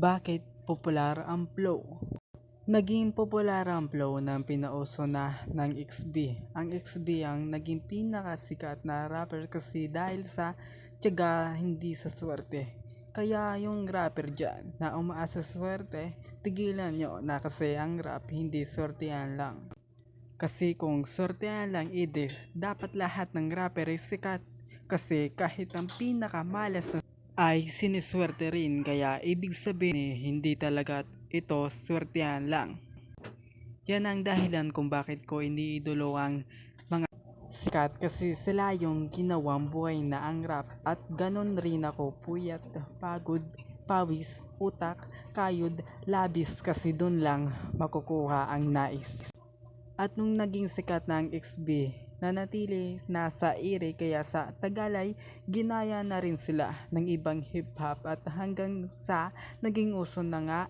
Bakit popular ang flow? Naging popular ang flow ng pinauso na ng XB. Ang XB ang naging pinakasikat na rapper kasi dahil sa tiyaga hindi sa swerte. Kaya yung rapper dyan na umaasa sa swerte, tigilan nyo na kasi ang rap hindi swertehan lang. Kasi kung swertehan lang idis, dapat lahat ng rapper ay sikat. Kasi kahit ang pinakamalas na ay siniswerte rin kaya ibig sabihin eh, hindi talaga ito swertehan lang. Yan ang dahilan kung bakit ko iniidolo ang mga sikat kasi sila yung ginawang buhay na ang rap at ganon rin ako puyat, pagod, pawis, utak, kayod, labis kasi dun lang makukuha ang nais. At nung naging sikat na ang XB, nanatili nasa ere kaya sa Tagalay, ginaya na rin sila ng ibang hip-hop at hanggang sa naging uso na nga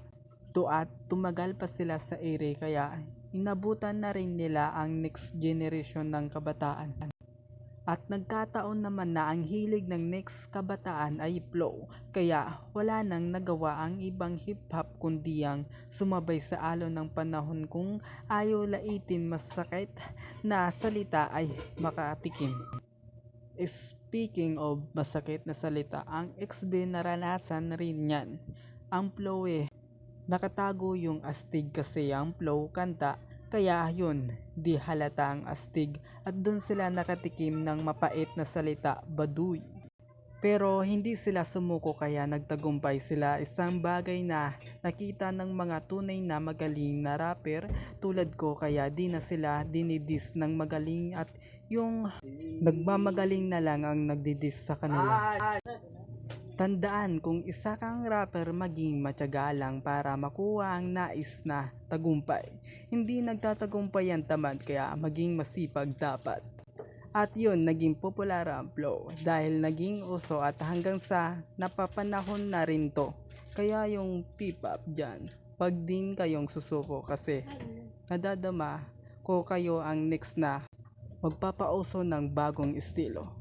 to at tumagal pa sila sa ere kaya inabutan na rin nila ang next generation ng kabataan. At nagkataon naman na ang hilig ng next kabataan ay flow, kaya wala nang nagawa ang ibang hip-hop kundi ang sumabay sa alon ng panahon kung ayaw laitin masakit na salita ay makatikim. Speaking of masakit na salita, ang XB naranasan rin yan. Ang flow eh, nakatago yung astig kasi ang flow kanta kaya yun, di halata ang astig at dun sila nakatikim ng mapait na salita, baduy. Pero hindi sila sumuko kaya nagtagumpay sila isang bagay na nakita ng mga tunay na magaling na rapper tulad ko kaya di na sila dinidis ng magaling at yung nagmamagaling na lang ang nagdidis sa kanila. Tandaan kung isa kang rapper maging matyaga lang para makuha ang nais na tagumpay. Hindi nagtatagumpay ang tamad kaya maging masipag dapat. At yun, naging popular ang flow dahil naging uso at hanggang sa napapanahon na rin to. Kaya yung P-pop dyan, pag din kayong susuko kasi nadadama ko kayo ang next na magpapauso ng bagong estilo.